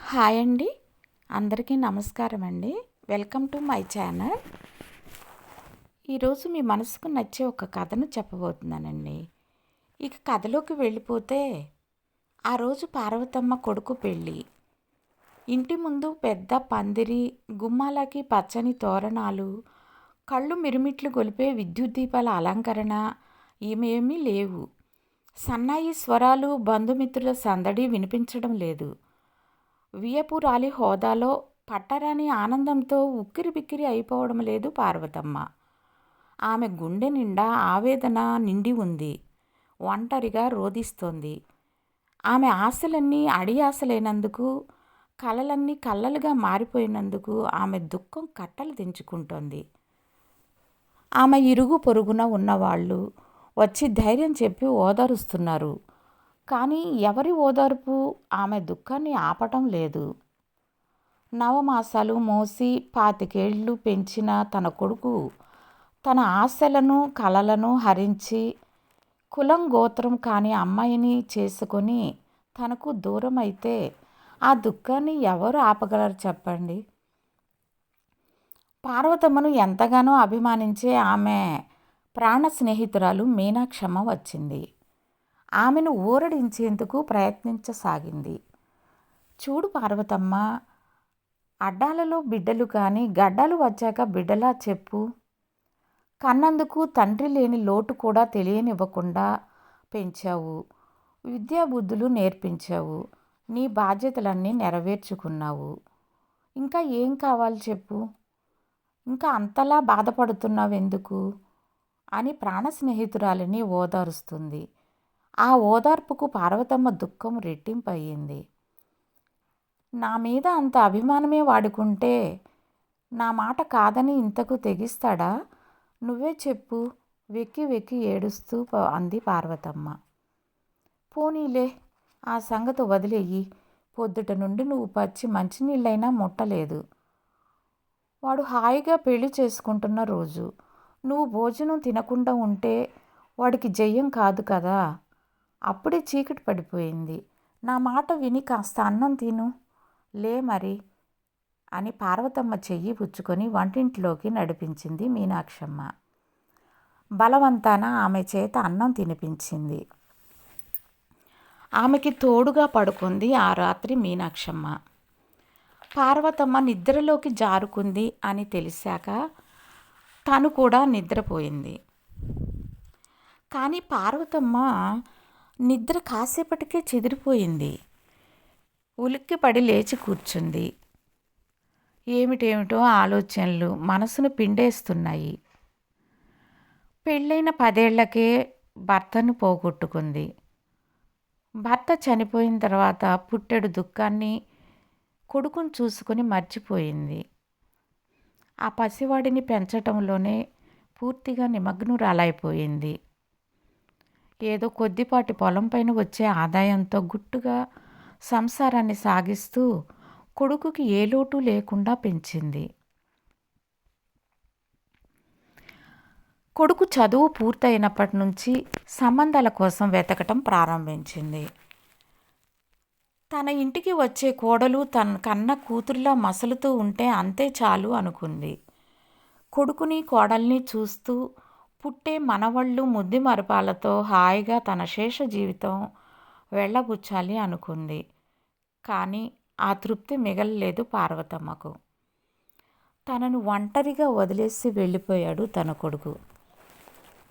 Hi అండి. అందరికీ నమస్కారం అండి. Welcome to my channel. ఈరోజు మీ మనసుకు నచ్చే ఒక కథను చెప్పబోతున్నానండి. ఇక కథలోకి వెళ్ళిపోతే ఆ రోజు పార్వతమ్మ కొడుకు పెళ్ళి. ఇంటి ముందు పెద్ద పందిరి గుమ్మాలకి పచ్చని తోరణాలు కళ్ళు మిరుమిట్లు గొలిపే విద్యుత్ దీపాల అలంకరణ ఏమేమీ లేవు. సన్నాయి స్వరాలు బంధుమిత్రుల సందడి వినిపించడం లేదు. వియపురాలి హోదాలో పట్టరాని ఆనందంతో ఉక్కిరి బిక్కిరి అయిపోవడం లేదు పార్వతమ్మ. ఆమె గుండె నిండా ఆవేదన నిండి ఉంది. ఒంటరిగా రోధిస్తోంది. ఆమె ఆశలన్నీ అడి ఆశలైనందుకు కలలన్నీ కళ్ళలుగా మారిపోయినందుకు ఆమె దుఃఖం కట్టలు తెంచుకుంటోంది. ఆమె ఇరుగు పొరుగున ఉన్నవాళ్ళు వచ్చి ధైర్యం చెప్పి ఓదారుస్తున్నారు. కానీ ఎవరి ఓదార్పు? ఆమె దుఃఖాన్ని ఆపటం లేదు. నవమాసాలు మోసి పాతికేళ్ళు పెంచిన తన కొడుకు తన ఆశలను కలలను హరించి కులం గోత్రం కాని అమ్మాయిని చేసుకొని తనకు దూరం అయితే ఆ దుఃఖాన్ని ఎవరు ఆపగలరు చెప్పండి? పార్వతమ్మను ఎంతగానో అభిమానించే ఆమె ప్రాణ స్నేహితురాలు మీనాక్షమ్మ వచ్చింది. ఆమెను ఊరడించేందుకు ప్రయత్నించసాగింది. చూడు పార్వతమ్మ అడ్డాలలో బిడ్డలు కానీ గడ్డలు వచ్చాక బిడ్డలా చెప్పు. కన్నందుకు తండ్రి లేని లోటు కూడా తెలియనివ్వకుండా పెంచావు. విద్యాబుద్ధులు నేర్పించావు. నీ బాధ్యతలన్నీ నెరవేర్చుకున్నావు. ఇంకా ఏం కావాలి చెప్పు. ఇంకా అంతలా బాధపడుతున్నావు ఎందుకు అని ప్రాణ స్నేహితురాలిని ఓదారుస్తుంది. ఆ ఓదార్పుకు పార్వతమ్మ దుఃఖం రెట్టింపయ్యింది. నా మీద అంత అభిమానమే వాడుకుంటే నా మాట కాదని ఇంతకు తెగిస్తాడా? నువ్వే చెప్పు. వెక్కి వెక్కి ఏడుస్తూ ప- అంది పార్వతమ్మ. పోనీలే ఆ సంగతి వదిలేయి. పొద్దుట నుండి నువ్వు పచ్చి మంచినీళ్ళైనా ముట్టలేదు. వాడు హాయిగా పెళ్ళి చేసుకుంటున్న రోజు. నువ్వు భోజనం తినకుండా ఉంటే వాడికి జయ్యం కాదు కదా. అప్పుడే చీకటి పడిపోయింది. నా మాట విని కాస్త అన్నం తిను. లే మరి అని పార్వతమ్మ చెయ్యి పుచ్చుకొని వంటింట్లోకి నడిపించింది మీనాక్షమ్మ. బలవంతాన ఆమె చేత అన్నం తినిపించింది. ఆమెకి తోడుగా పడుకుంది ఆ రాత్రి మీనాక్షమ్మ. పార్వతమ్మ నిద్రలోకి జారుకుంది అని తెలిసాక తను కూడా నిద్రపోయింది. కానీ పార్వతమ్మ నిద్ర కాసేపటికే చెదిరిపోయింది. ఉలిక్కిపడి లేచి కూర్చుంది. ఏమిటేమిటో ఆలోచనలు మనసును పిండేస్తున్నాయి. పెళ్ళైన పదేళ్ళకే భర్తను పోగొట్టుకుంది. భర్త చనిపోయిన తర్వాత పుట్టెడు దుఃఖాన్ని కొడుకును చూసుకొని మర్చిపోయింది. ఆ పసివాడిని పెంచటంలోనే పూర్తిగా నిమగ్నురాలైపోయింది. ఏదో కొద్దిపాటి పొలం పైన వచ్చే ఆదాయంతో గుట్టుగా సంసారాన్ని సాగిస్తూ కొడుకుకి ఏ లోటు లేకుండా పెంచింది. కొడుకు చదువు పూర్తయినప్పటి నుంచి సంబంధాల కోసం వెతకటం ప్రారంభించింది. తన ఇంటికి వచ్చే కోడలు తన కన్న కూతురులా మసలుతూ ఉంటే అంతే చాలు అనుకుంది. కొడుకుని కోడల్ని చూస్తూ పుట్టే మనవళ్ళు ముద్ది మరపాలతో హాయిగా తన శేష జీవితం వెళ్ళబుచ్చాలి అనుకుంది. కానీ ఆ తృప్తి మిగలలేదు పార్వతమ్మకు. తనను ఒంటరిగా వదిలేసి వెళ్ళిపోయాడు తన కొడుకు.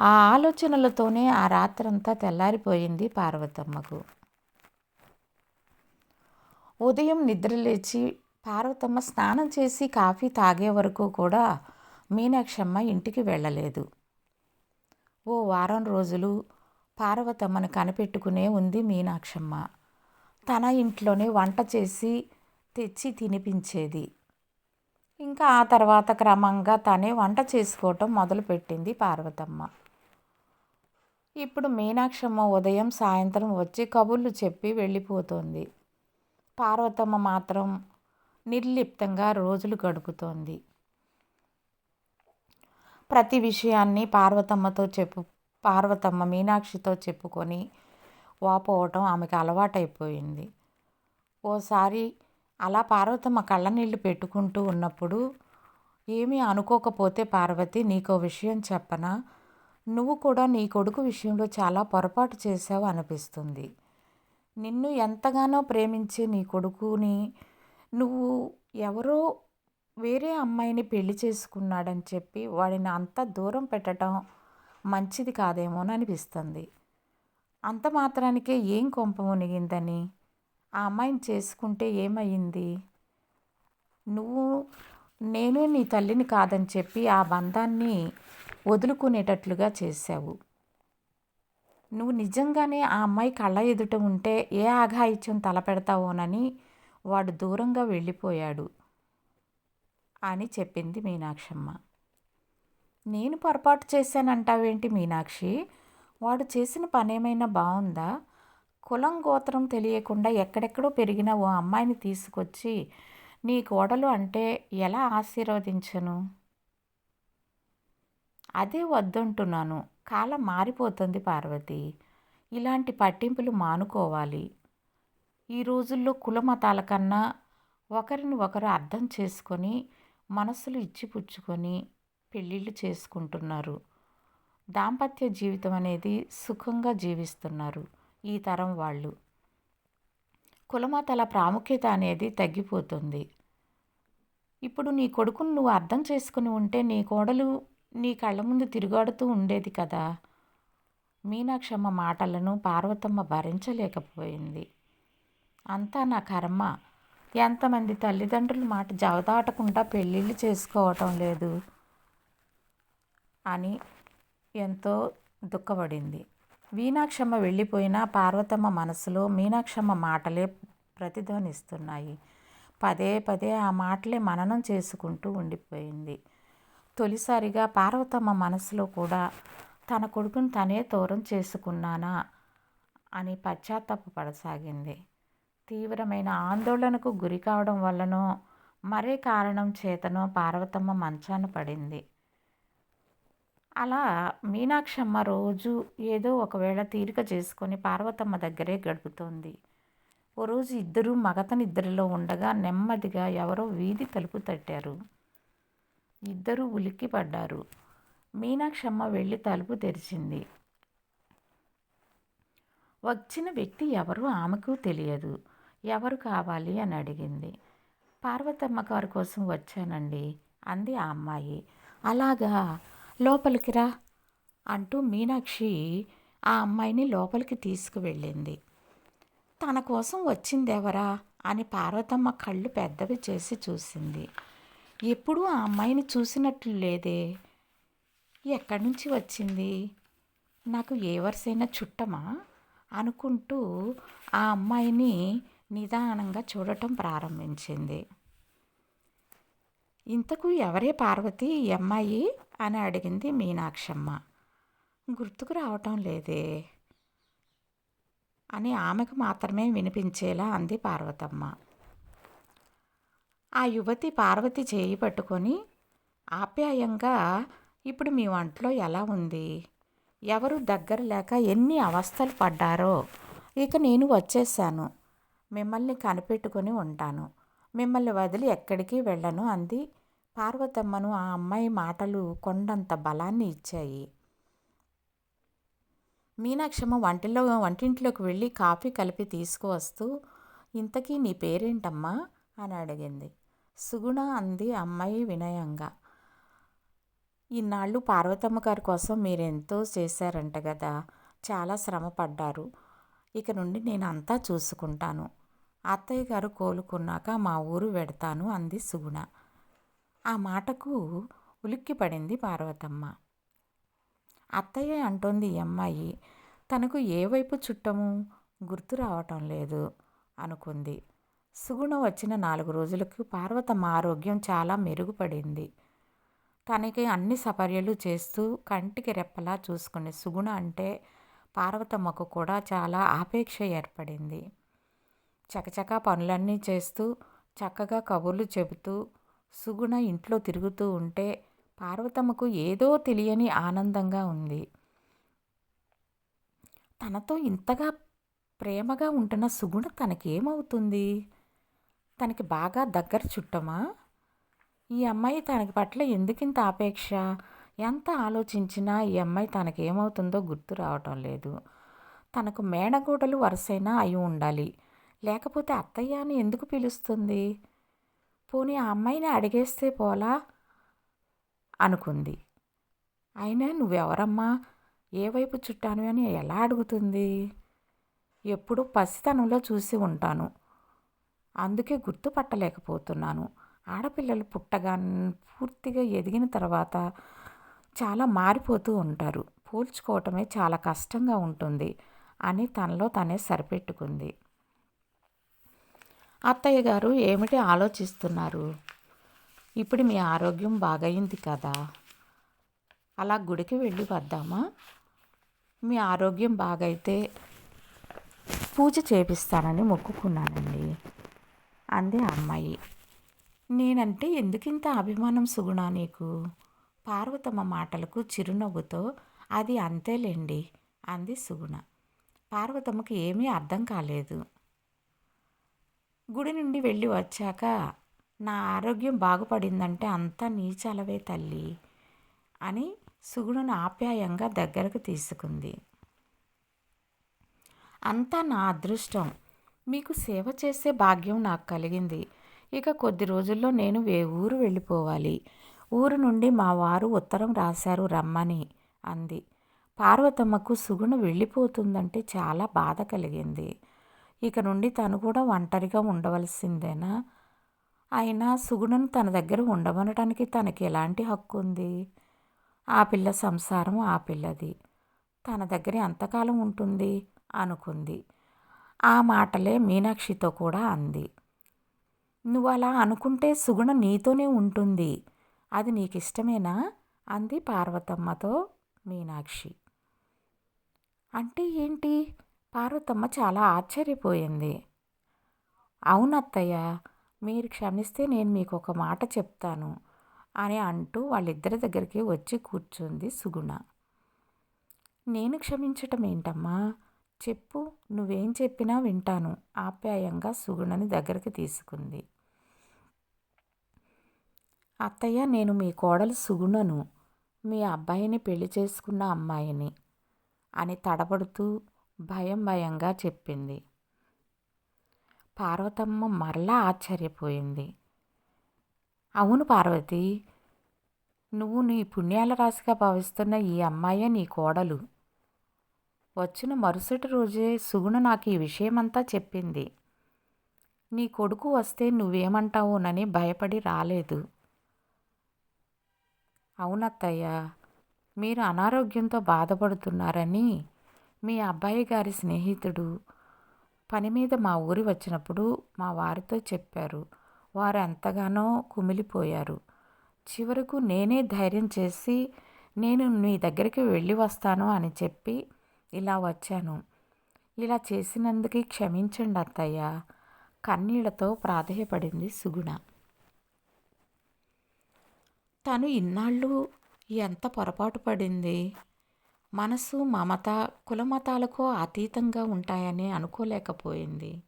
ఆ ఆలోచనలతోనే ఆ రాత్రంతా తెల్లారిపోయింది పార్వతమ్మకు. ఉదయం నిద్రలేచి పార్వతమ్మ స్నానం చేసి కాఫీ తాగే వరకు కూడా మీనాక్షమ్మ ఇంటికి వెళ్ళలేదు. ఓ వారం రోజులు పార్వతమ్మను కనిపెట్టుకునే ఉంది మీనాక్షమ్మ. తన ఇంట్లోనే వంట చేసి తెచ్చి తినిపించేది. ఇంకా ఆ తర్వాత క్రమంగా తనే వంట చేసుకోవటం మొదలుపెట్టింది పార్వతమ్మ. ఇప్పుడు మీనాక్షమ్మ ఉదయం సాయంత్రం వచ్చి కబుర్లు చెప్పి వెళ్ళిపోతోంది. పార్వతమ్మ మాత్రం నిర్లిప్తంగా రోజులు గడుపుతోంది. ప్రతి విషయాన్ని పార్వతమ్మతో చెప్పు పార్వతమ్మ మీనాక్షితో చెప్పుకొని వాపోవటం ఆమెకు అలవాటైపోయింది. ఓసారి అలా పార్వతమ్మ కళ్ళనీళ్ళు పెట్టుకుంటూ ఉన్నప్పుడు ఏమీ అనుకోకపోతే పార్వతి నీకో విషయం చెప్పనా? నువ్వు కూడా నీ కొడుకు విషయంలో చాలా పొరపాటు చేశావు అనిపిస్తుంది. నిన్ను ఎంతగానో ప్రేమించే నీ కొడుకుని నువ్వు ఎవరో వేరే అమ్మాయిని పెళ్ళి చేసుకున్నాడని చెప్పి వాడిని అంత దూరం పెట్టడం మంచిది కాదేమోనని అనిపిస్తుంది. అంత మాత్రానికే ఏం కొంప మునిగిందని? ఆ అమ్మాయిని చేసుకుంటే ఏమయ్యింది? నువ్వు నేను నీ తల్లిని కాదని చెప్పి ఆ బంధాన్ని వదులుకునేటట్లుగా చేశావు. నువ్వు నిజంగానే ఆ అమ్మాయి కళ్ళ ఎదుట ఉంటే ఏ ఆఘాయిత్యం తలపెడతావోనని వాడు దూరంగా వెళ్ళిపోయాడు అని చెప్పింది మీనాక్షమ్మ. నేను పొరపాటు చేశానంటావేంటి మీనాక్షి? వాడు చేసిన పనేమైనా బాగుందా కులం గోత్రం తెలియకుండా ఎక్కడెక్కడో పెరిగిన ఓ అమ్మాయిని తీసుకొచ్చి నీ కోడలు అంటే ఎలా ఆశీర్వదించను? అదే వద్దంటున్నాను. కాలం మారిపోతుంది పార్వతి. ఇలాంటి పట్టింపులు మానుకోవాలి. ఈ రోజుల్లో కుల మతాల కన్నా ఒకరిని ఒకరు అర్థం చేసుకొని మనసులు ఇచ్చిపుచ్చుకొని పెళ్ళిళ్ళు చేసుకుంటున్నారు. దాంపత్య జీవితం అనేది సుఖంగా జీవిస్తున్నారు ఈ తరం వాళ్ళు. కులమతాల ప్రాముఖ్యత అనేది తగ్గిపోతుంది. ఇప్పుడు నీ కొడుకును నువ్వు అర్థం చేసుకుని ఉంటే నీ కోడలు నీ కళ్ళ ముందు తిరుగాడుతూ ఉండేది కదా. మీనాక్షమ్మ మాటలను పార్వతమ్మ భరించలేకపోయింది. అంతా నా కర్మ. ఎంతమంది తల్లిదండ్రుల మాట జవదాటకుండా పెళ్ళిళ్ళు చేసుకోవటం లేదు అని ఎంతో దుఃఖపడింది. మీనాక్షమ్మ వెళ్ళిపోయినా పార్వతమ్మ మనసులో మీనాక్షమ్మ మాటలే ప్రతిధ్వనిస్తున్నాయి. పదే పదే ఆ మాటలే మననం చేసుకుంటూ ఉండిపోయింది. తొలిసారిగా పార్వతమ్మ మనసులో కూడా తన కొడుకుని తనే దూరం చేసుకున్నానా అని పశ్చాత్తాపపడసాగింది తీవ్రమైన ఆందోళనకు గురి కావడం వల్లనో మరే కారణం చేతనో పార్వతమ్మ మంచాన పడింది. అలా మీనాక్షమ్మ రోజు ఏదో ఒకవేళ తీరిక చేసుకొని పార్వతమ్మ దగ్గరే గడుపుతోంది. ఓ రోజు ఇద్దరు మగతనిద్దరిలో ఉండగా నెమ్మదిగా ఎవరో వీధి తలుపు తట్టారు. ఇద్దరూ ఉలిక్కి పడ్డారు. మీనాక్షమ్మ వెళ్ళి తలుపు తెరిచింది. వచ్చిన వ్యక్తి ఎవరు ఆమెకు తెలియదు. ఎవరు కావాలి అని అడిగింది. పార్వతమ్మ గారి కోసం వచ్చానండి అంది ఆ అమ్మాయి. అలాగా? లోపలికి రా అంటూ మీనాక్షి ఆ అమ్మాయిని లోపలికి తీసుకువెళ్ళింది. తన కోసం వచ్చిందెవరా అని పార్వతమ్మ కళ్ళు పెద్దవి చేసి చూసింది. ఎప్పుడూ ఆ అమ్మాయిని చూసినట్లు లేదే. ఎక్కడి నుంచి వచ్చింది? నాకు ఏ వరుసైనా చుట్టమా? అనుకుంటూ ఆ అమ్మాయిని నిదానంగా చూడటం ప్రారంభించింది. ఇంతకు ఎవరే పార్వతి ఈ అమ్మాయి? అని అడిగింది మీనాక్షమ్మ. గుర్తుకు రావటం లేదే అని ఆమెకు మాత్రమే వినిపించేలా అంది పార్వతమ్మ. ఆ యువతి పార్వతి చేయి పట్టుకొని ఆప్యాయంగా ఇప్పుడు మీ వంటలో ఎలా ఉంది? ఎవరు దగ్గర లేక ఎన్ని అవస్థలు పడ్డారో? ఇక నేను వచ్చేసాను. మిమ్మల్ని కనిపెట్టుకొని ఉంటాను. మిమ్మల్ని వదిలి ఎక్కడికి వెళ్ళను అంది పార్వతమ్మను ఆ అమ్మాయి మాటలు కొండంత బలాన్ని ఇచ్చాయి. మీనాక్షమ్మ వంటిలో వంటింట్లోకి వెళ్ళి కాఫీ కలిపి తీసుకువస్తూ ఇంతకీ నీ పేరేంటమ్మా? అని అడిగింది. సుగుణ అంది అమ్మాయి వినయంగా. ఇన్నాళ్ళు పార్వతమ్మ గారి కోసం మీరెంతో చేశారంట కదా చాలా శ్రమ పడ్డారు. ఇక నుండి నేను అంతా చూసుకుంటాను. అత్తయ్య గారు కోలుకున్నాక మా ఊరు వెడతాను అంది సుగుణ. ఆ మాటకు ఉలిక్కిపడింది పార్వతమ్మ. అత్తయ్య అంటోంది ఈ అమ్మాయి తనకు ఏ వైపు చుట్టము? గుర్తు రావటం లేదు అనుకుంది. సుగుణ వచ్చిన నాలుగు రోజులకు పార్వతమ్మ ఆరోగ్యం చాలా మెరుగుపడింది. తనకి అన్ని సపర్యలు చేస్తూ కంటికి రెప్పలా చూసుకునే సుగుణ అంటే పార్వతమ్మకు కూడా చాలా ఆపేక్ష ఏర్పడింది. చకచకా పనులన్నీ చేస్తూ చక్కగా కబుర్లు చెబుతూ సుగుణ ఇంట్లో తిరుగుతూ ఉంటే పార్వతమ్మకు ఏదో తెలియని ఆనందంగా ఉంది. తనతో ఇంతగా ప్రేమగా ఉంటున్న సుగుణ తనకేమవుతుంది? తనకి బాగా దగ్గర చుట్టమా? ఈ అమ్మాయి తనకి పట్ల ఎందుకింత ఆపేక్ష? ఎంత ఆలోచించినా ఈ అమ్మాయి తనకేమవుతుందో గుర్తు రావటం లేదు. తనకు మేడగూడలు వరుసైనా అయి ఉండాలి. లేకపోతే అత్తయ్య అని ఎందుకు పిలుస్తుంది? పోనీ ఆ అమ్మాయిని అడిగేస్తే పోలా? అనుకుంది. అయినా నువ్వెవరమ్మా? ఏ వైపు చుట్టాను అని ఎలా అడుగుతుంది? ఎప్పుడు పసితనంలో చూసి ఉంటాను. అందుకే గుర్తుపట్టలేకపోతున్నాను. ఆడపిల్లలు పుట్టగా పూర్తిగా ఎదిగిన తర్వాత చాలా మారిపోతూ ఉంటారు. పోల్చుకోవటమే చాలా కష్టంగా ఉంటుంది అని తనలో తనే సరిపెట్టుకుంది. అత్తయ్య గారు ఏమిటి ఆలోచిస్తున్నారు? ఇప్పుడు మీ ఆరోగ్యం బాగయింది కదా. అలా గుడికి వెళ్ళి వద్దామా? మీ ఆరోగ్యం బాగైతే పూజ చేపిస్తానని మొక్కుకున్నానండి. అంది ఆ అమ్మాయి. నేనంటే ఎందుకింత అభిమానం సుగుణ నీకు? పార్వతమ్మ మాటలకు చిరునవ్వుతో అది అంతేలేండి అంది సుగుణ. పార్వతమ్మకి ఏమీ అర్థం కాలేదు. గుడి నుండి వెళ్ళి వచ్చాక నా ఆరోగ్యం బాగుపడిందంటే అంతా నీచలవే తల్లి అని సుగుణను ఆప్యాయంగా దగ్గరకు తీసుకుంది. అంతా నా అదృష్టం మీకు సేవ చేసే భాగ్యం నాకు కలిగింది. ఇక కొద్ది రోజుల్లో నేను వే ఊరు వెళ్ళిపోవాలి. ఊరు నుండి మా వారు ఉత్తరం రాశారు రమ్మని అంది. పార్వతమ్మకు సుగుణ వెళ్ళిపోతుందంటే చాలా బాధ కలిగింది. ఇక నుండి తను కూడా ఒంటరిగా ఉండవలసిందేనా? అయినా సుగుణను తన దగ్గర ఉండమనడానికి తనకి ఎలాంటి హక్కు ఉంది? ఆ పిల్ల సంసారం ఆ పిల్లది. తన దగ్గర ఎంతకాలం ఉంటుంది? అనుకుంది. ఆ మాటలే మీనాక్షితో కూడా అంది. నువ్వు అలా అనుకుంటే సుగుణ నీతోనే ఉంటుంది. అది నీకు ఇష్టమేనా అంది పార్వతమ్మతో మీనాక్షి. అంటే ఏంటి? పార్వతమ్మ చాలా ఆశ్చర్యపోయింది. అవునత్తయ్య మీరు క్షమిస్తే నేను మీకు ఒక మాట చెప్తాను అని అంటూ వాళ్ళిద్దరి దగ్గరికి వచ్చి కూర్చుంది సుగుణ. నేను క్షమించటం ఏంటమ్మా చెప్పు నువ్వేం చెప్పినా వింటాను. ఆప్యాయంగా సుగుణని దగ్గరికి తీసుకుంది. అత్తయ్య నేను మీ కోడలు సుగుణను మీ అబ్బాయిని పెళ్ళి చేసుకున్న అమ్మాయిని అని తడబడుతూ భయం భయంగా చెప్పింది. పార్వతమ్మ మరలా ఆశ్చర్యపోయింది. అవును పార్వతి నువ్వు నీ పుణ్యాల రాశిగా భావిస్తున్న ఈ అమ్మాయే నీ కోడలు. వచ్చిన మరుసటి రోజే సుగుణ నాకు ఈ విషయమంతా చెప్పింది. నీ కొడుకు వస్తే నువ్వేమంటావునని భయపడి రాలేదు. అవునత్తయ్య మీరు అనారోగ్యంతో బాధపడుతున్నారని మీ అబ్బాయి గారి స్నేహితుడు పని మీద మా ఊరి వచ్చినప్పుడు మా వారితో చెప్పారు. వారు ఎంతగానో కుమిలిపోయారు. చివరకు నేనే ధైర్యం చేసి నేను మీ దగ్గరికి వెళ్ళి వస్తాను అని చెప్పి ఇలా వచ్చాను. ఇలా చేసినందుకు క్షమించండి అత్తయ్య. కన్నీళ్ళతో ప్రాధేయపడింది సుగుణ. తను ఇన్నాళ్ళు ఎంత పొరపాటు పడింది? మనసు మమత కులమతాలకు అతీతంగా ఉంటాయని అనుకోలేకపోయింది.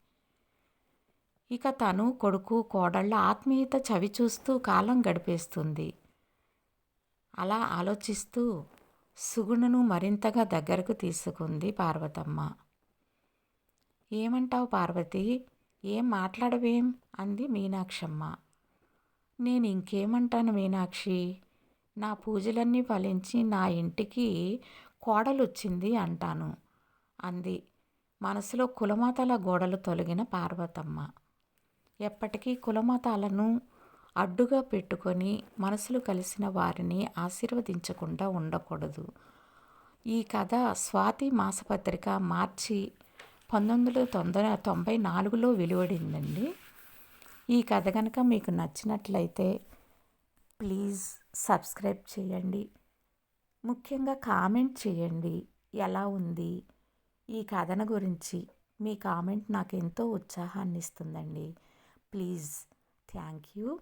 ఇక తను కొడుకు కోడళ్ళ ఆత్మీయత చవి చూస్తూ కాలం గడిపేస్తుంది. అలా ఆలోచిస్తూ సుగుణను మరింతగా దగ్గరకు తీసుకుంది పార్వతమ్మ. ఏమంటావు పార్వతి? ఏం మాట్లాడవేం? అంది మీనాక్షమ్మ. నేను ఇంకేమంటాను మీనాక్షి? నా పూజలన్నీ ఫలించి నా ఇంటికి కోడలొచ్చింది అంటాను అంది మనసులో కులమతాల గోడలు తొలగిన పార్వతమ్మ. ఎప్పటికీ కులమతాలను అడ్డుగా పెట్టుకొని మనసులు కలిసిన వారిని ఆశీర్వదించకుండా ఉండకూడదు. ఈ కథ స్వాతి మాసపత్రిక మార్చి పంతొమ్మిది వందల తొందర తొంభై నాలుగులో వెలువడిందండి. ఈ కథ కనుక మీకు నచ్చినట్లయితే ప్లీజ్ సబ్స్క్రైబ్ చేయండి. ముఖ్యంగా కామెంట్ చేయండి. ఎలా ఉంది? ఈ కథన గురించి మీ కామెంట్ నాకు ఎంతో ఉత్సాహాన్ని ఇస్తుందండి ప్లీజ్ థ్యాంక్ యూ.